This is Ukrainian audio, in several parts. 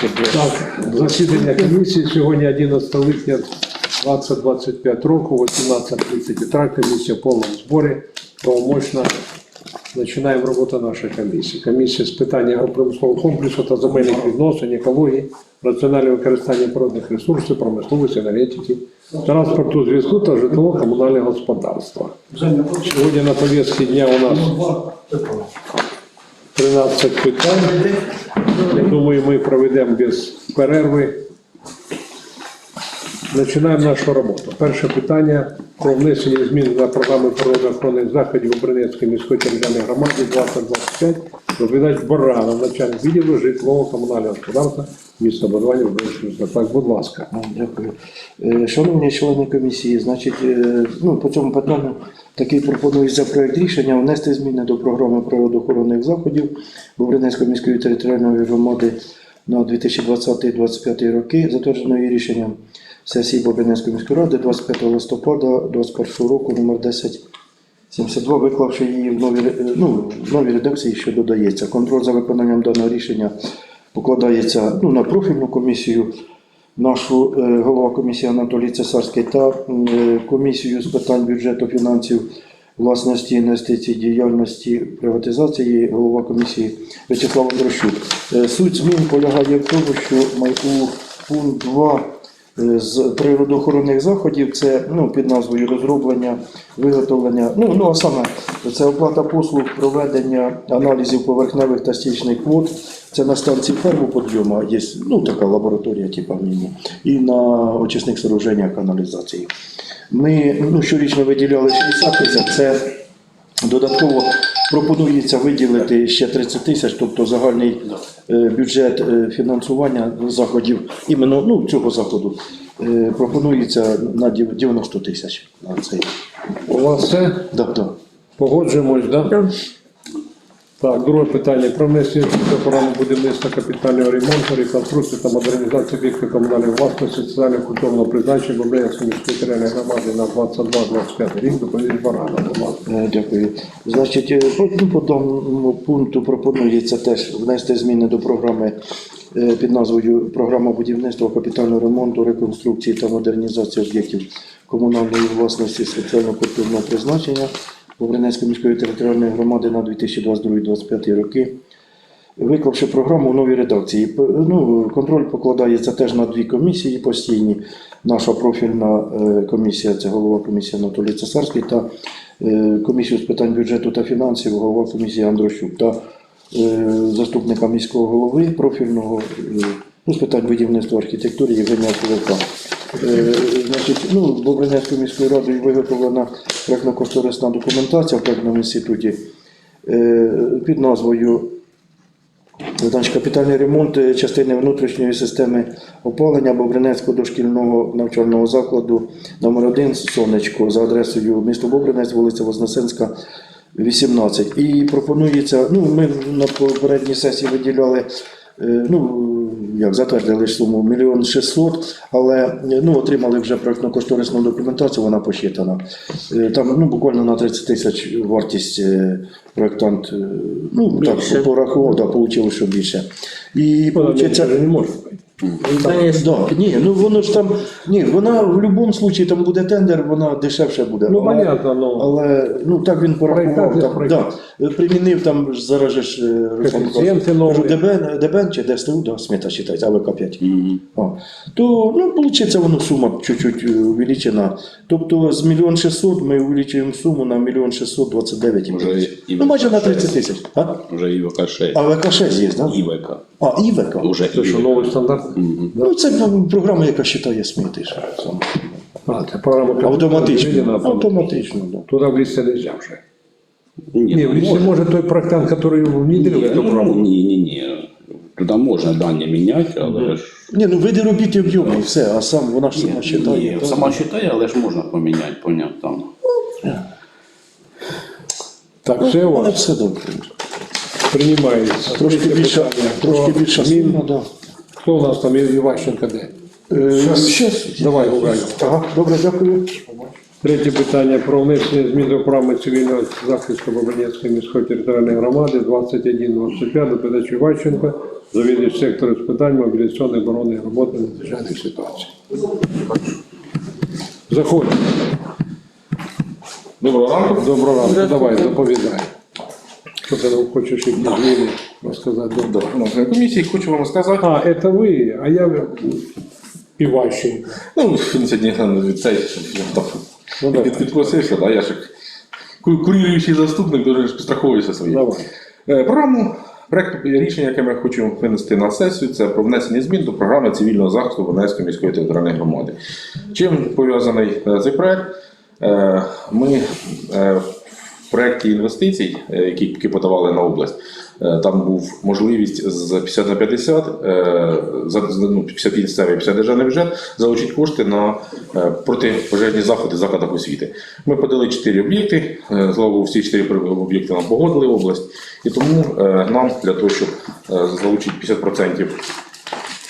Так, засідання комісії сьогодні 11 липня 2025 року, 18.30 утра, комісія в повному зборі, правомочна. Починаємо роботу нашої комісії. Комісія з питань агропромислового комплексу та земельних відносин, екології, раціонального використання природних ресурсів, промисловості, енергетики, транспорту, зв'язку та житлово-комунального господарства. Сьогодні на повістці дня у нас 13 питань. Я думаю, ми проведемо без перерви. Починаємо нашу роботу. Перше питання про внесення змін на програму природоохоронних заходів у Бринецькій міської територіальній громаді 2025. Доповідач Баранов, начальник відділу житлового комунального господарства міста Будування в Так, будь ласка. Дякую. Е, Шановні члени комісії, значить, е, ну, по цьому питанню такий пропонується проект рішення внести зміни до програми природоохоронних заходів Бобринецької міської територіальної громади на 2020-2025 роки, затвердженої рішенням сесії Бобринецької міської ради 25 листопада 2021 року номер 10 72, виклавши її в новій, ну, в новій редакції, що додається. Контроль за виконанням даного рішення покладається ну, на профільну комісію, нашу голову голова комісії Анатолій Цесарський та е, комісію з питань бюджету, фінансів, власності, інвестицій, діяльності, приватизації, голова комісії В'ячеслав Андрощук. Е, Суть змін полягає в тому, що у пункт 2 Е, з природоохоронних заходів це ну, під назвою розроблення, виготовлення. Ну, ну а саме це оплата послуг проведення аналізів поверхневих та стічних вод. Це на станції фермоподйому є ну, така лабораторія, типу в ньому, і на очисних сооруженнях каналізації. Ми ну, щорічно виділяли 60 тисяч. Це Додатково пропонується виділити ще 30 тисяч, тобто загальний е, бюджет е, фінансування заходів іменно ну, цього заходу е, пропонується на 90 тисяч. на цей. У вас все? Да, да. Погоджуємось, так? Да? Так, друге питання. Про внесення програми будівництва капітального ремонту, реконструкції та модернізації об'єктів комунальної власності, соціально-культурного призначення Бобринської міської територіальної громади на 22-25 рік. Доповідь Барана. Е, Дякую. Значить, е, по, ну, по даному пункту пропонується теж внести зміни до програми е, під назвою Програма будівництва капітального ремонту, реконструкції та модернізації об'єктів комунальної власності соціально-культурного призначення Бобринецької міської територіальної громади на 2022-2025 роки. Виклавши програму у новій редакції. Ну, контроль покладається теж на дві комісії постійні. Наша профільна е, комісія це голова комісії Анатолій Цесарський та е, комісію з питань бюджету та фінансів, голова комісії Андрощук та е, заступника міського голови профільного ну, з питань будівництва архітектури Євгенія Кулика. Е, Значить, ну, Бобринецькою міською радою виготовлена проєктно-кошторисна документація в проєктному інституті е, під назвою Значить, капітальний ремонт частини внутрішньої системи опалення Бобринецького дошкільного навчального закладу номер 1 Сонечко за адресою місто Бобринець, вулиця Вознесенська, 18. І пропонується, ну, ми на попередній сесії виділяли, е, ну, як затвердили суму мільйон 600, але ну, отримали вже проєктно-кошторисну документацію, вона посчитана. Е, Там ну, буквально на 30 тисяч вартість е, проєктант, е, ну, так, порахував, да, отримав, що більше. І, Вона вже не може бути. так, да, ні, ну воно ж там, ні, вона в будь-якому випадку там буде тендер, вона дешевше буде. Ну, Але- понятно, ну. Але ну так він порахував. Проєктант Там, проєктант. да, примінив там ж зараз же ж е, Руслан Коефіцієнти Миколаївич, нові. кажу, ДБН, ДБН чи ДСТУ, да, смета вважається, АВК 5. А, то ну, виходить, воно сума чуть-чуть е, увеличена. Тобто з мільйон 600 ми увеличуємо суму на мільйон 629. Вже і Ну майже на 30 тисяч. А? Вже ІВК 6. АВК 6 є, так? Да? ІВК. А, ІВК. Уже Це що, ІВК. новий стандарт? Ну, це ну, програма, яка вважає сміти. А, це програма Автоматично. Автоматично. Да. Туди в лісі не можна вже. Ні, Ні, ну, в лісі можна. може той проєктант, який внедрив Ні, цю ну, програму. ні, ні, ні. Туди можна дані міняти, але ж. Ні, ну види робіт і об'єму, і все, а сам вона ж сама вважає. Ні, сама вважає, але ж можна поміняти, понятно. Там. Так, все у вас все добре. приймається. Трошки більше, трошки більше да. Хто у нас там? Іващенко де? Е, щас. Давай, Гугай. Ага, добре, дякую. Третє питання про внесення змін до програми цивільного захисту Бабанецької міської територіальної громади 21-25 до передачі Іващенка, завідувач сектору з питань мобілізаційної оборони і роботи на надзвичайних ситуацій. Заходь. Доброго ранку. Доброго ранку, давай, доповідай. Що ти нам хочеш які зміни розказати? До нашої комісії хочу вам сказати. А, это ви, а я Іващенко. Ну, він сьогодні е, цей Ну, від, да, я ж куріруючий заступник, дуже підстраховуюся своїм. Е, Програму, проект рішення, яке ми хочемо винести на сесію, це про внесення змін до програми цивільного захисту Бонецької міської територіальної громади. Чим пов'язаний е, цей проект? Е, Ми проєкті інвестицій, е, які, подавали на область, е, там був можливість з 50 на 50, е, за за, ну, 50 місцевий, 50 державний бюджет, залучити кошти на е, протипожежні заходи в закладах освіти. Ми подали 4 об'єкти, е, Богу, всі 4 об'єкти нам погодили область, і тому е, нам для того, щоб е, залучити 50%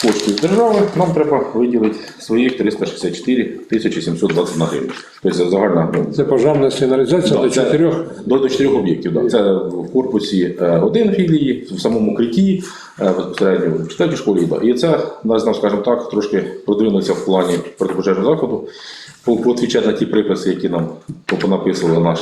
коштів з держави, нам треба виділити своїх 364 тисячі 721 гривень. Тобто загальна ну, Це пожарна сигналізація до чотирьох. До, до чотирьох об'єктів. Да. Це в корпусі е, один філії, в самому укритті, е, безпосередньо в четвертій школі. Да. І це нас, нам, скажімо так, трошки продвинувся в плані протипожежного заходу. По- Поотвічати на ті приписи, які нам понаписували наш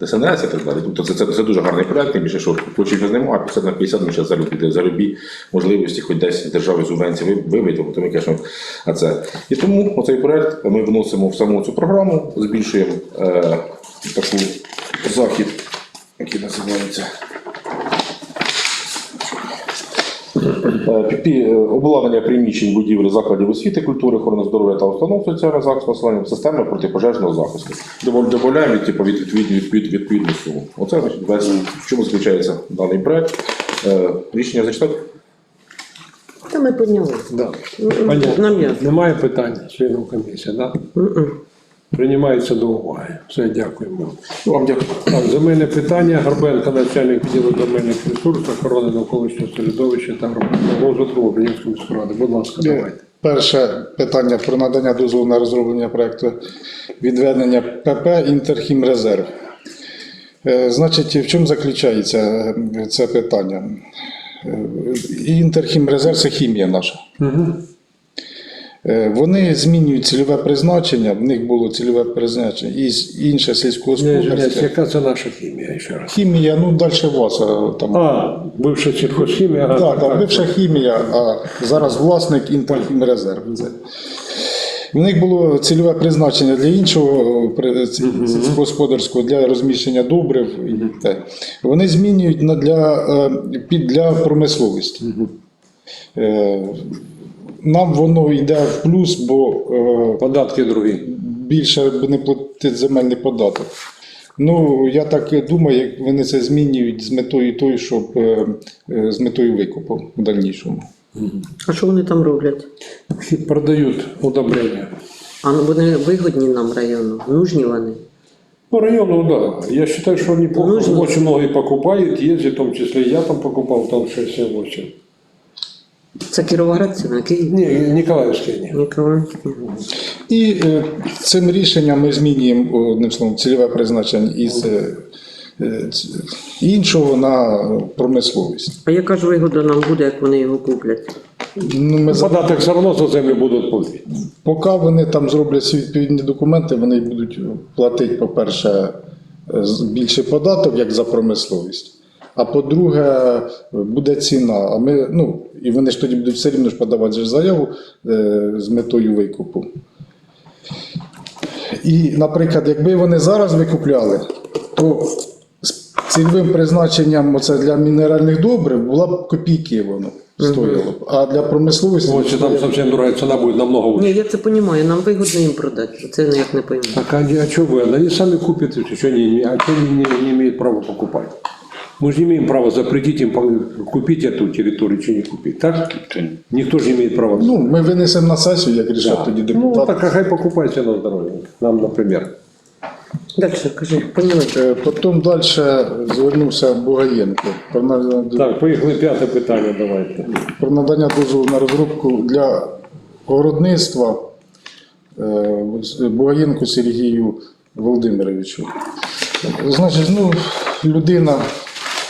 ДСНС і так далі. Тобто це, це, це дуже гарний проект, тим більше, що вже немає, 50 на 50 ми зараз заробити за любі можливості, хоч десь державі субвенції ви- вибити, то ми кажемо, а це. І тому оцей проект ми вносимо в саму цю програму, збільшуємо е, таку захід, який називається. Е, пі- е, Обладнання приміщень будівель закладів освіти, культури, охорони здоров'я та установ соціального захисту населення системи протипожежного захисту. Добав- Додаємо типу, від, від, від, від, відповідну суму. Оце весь, в чому заключається даний проект. Е, Рішення зачитати? Та ми підняли. Да. Нам Понятно. ясно. Немає питань членів комісії, да? Приймається до уваги. Все, дякуємо. Вам дякую. Так, земельне питання. Горбенко, начальник відділу земельних ресурсів, охорони навколишнього середовища та розвитку Об'єднанської міської ради. Будь ласка, давайте. Перше питання про надання дозволу на розроблення проекту відведення ПП Інтерхімрезерв. Е, Значить, в чому заключається е, це питання? Е, Інтерхімрезерв це хімія наша. Е, Вони змінюють цільове призначення, в них було цільове призначення і інше сільськогосподарське. Яка це наша хімія ще раз? Хімія, ну далі вас е, там. А, бивша сільхозхімія. ага, Так, так, бивша хімія, а зараз власник Інтерхімрезерв. У них було цільове призначення для іншого ці- сільськогосподарського, для розміщення добрив. Вони змінюють для, е, для промисловості. Нам воно йде в плюс, бо е, Податки другі. більше не платить земельний податок. Ну, я так і думаю, як вони це змінюють з метою той, щоб е, е, з метою викупу в дальнішому. А що вони там роблять? Продають удобрення. А ну вони вигодні нам району? Нужні вони? По району, да. Я считаю, что неплохо. Нужно. Очень многие покупают, ездят, в том числе я там покупал, там 6-7-8. Це Кіровоград, це на Київ? Не. Ніколаївський. І е, цим рішенням ми змінюємо одним словом цільове призначення із е, е, іншого на промисловість. А яка ж вигода нам буде, як вони його куплять? Ну, ми за- Податок все равно за землю будут платить. Поки вони там зроблять всі відповідні документи, вони будуть платити, по-перше, з- більший податок, як за промисловість. А по-друге, буде ціна. А ми, ну, і вони ж тоді будуть все рівно ж подавати заяву е, з метою викупу. І, наприклад, якби вони зараз викупляли, то з цільовим призначенням оце для мінеральних добрив була б копійки воно стоїло. б. А для промисловості Вот что там совсем другая цена будет намного выше. Ні, я це розумію, нам вигодно їм продати. Це ніяк не пойму. Так а, а что вы? Они сами купят, что они, а что они не, не имеют права покупать? Мы же не имеем права запретить им по- купить эту территорию, что не купить. Так? Никто же не имеет права. Ну, ми винесемо на сесію, як рішать тоді ну, так а хай покупайте на здоровье. Нам, например. Далі, кажи, поняли. Е, Потім далі звернувся Бугаєнко про надання, Так, поїхали п'яте питання, давайте. про надання дозволу на розробку для городництва е, Бугаєнку Сергію Володимировичу. Значить, ну, людина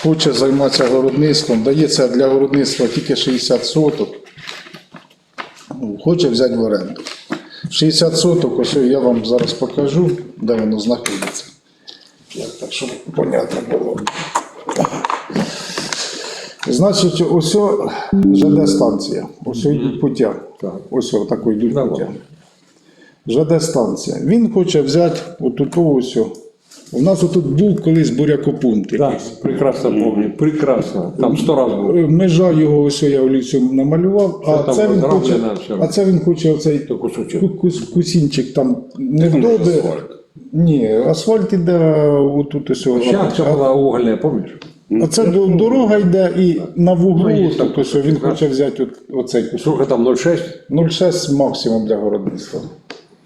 хоче займатися городництвом, дається для городництва тільки 60 соток. Ну, Хоче взяти в оренду. 60 соток, ось я вам зараз покажу, де воно знаходиться. Як так, щоб понятно було. Значить, ось ЖД станція. Ось йдуть путя. Ось о тако йдуть путя. ЖД станція. Він хоче взяти отут ось. У нас тут був колись бурякопункт. Так, якийсь. прекрасно пам'ятаю, прекрасно. Там сто разів було. Е, Межа його ось я олівцю намалював, а там це він хоче, розроблено все. а це він хоче оцей То кусочок. ку- кус- кусінчик там не вдоби. Ні, асфальт іде отут ось. Ща це була угольна, пам'ятаєш? А це до- дорога йде і на Ну, вуглу, є так там ось він хоче взяти от, оцей кусок. Сколько там 0,6? 0,6 максимум для городництва.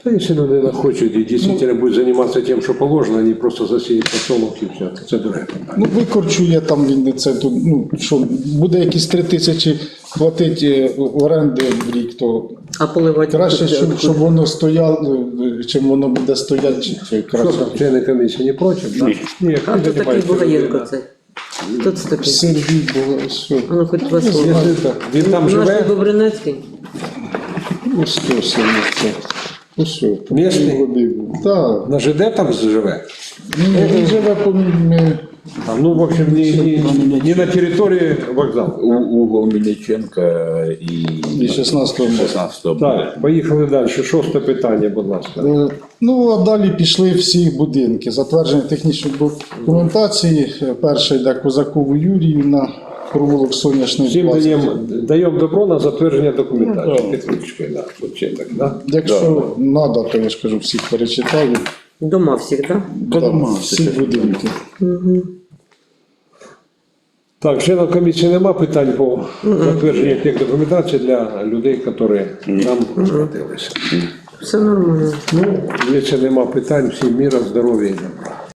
Та якщо людина хоче і дійсно буде займатися тим, що положено, а не просто засіяти подсолнух і все. Це дороге. Ну, викорчує там він це тут, ну що, буде якісь 3 тисячі платити е, оренди в рік, то А поливати краще, щоб, щоб воно стояло, е, чим воно буде стояти, чи, чи Що краще. там, члени комісії не проти? Да? Ні, А хто такий Бугаєнко цей? Хто це такий? Сергій було все. А ну хоч вас слово. Він там Наш живе? Бобринецький? То Сергій. це. Ось що. там Місний? було. Так. На ЖД там живе? Ні, він живе по мі- А, ну, в общем, не, не, не на території вокзалу. У, угол Мельниченка і, І 16-го року. 16 Так, поїхали далі. Шосте питання, будь ласка. Е, Ну, а далі пішли всі будинки. Затвердження технічної документації. Е, Перший йде Козакову Юрію на провулок Сонячний. Всім даємо, даємо добро на затвердження документації. Під ручкою, да. Вообще так, да? Якщо треба, то я ж кажу, всіх перечитаю. Дома всіх, так? Да? Там всі будинки. Так, членів комісії нема питань по затвердженню тих документацій для людей, які нам розплатилися. Все нормально. Ну, якщо нема питань, всім міра, здоров'я і добра.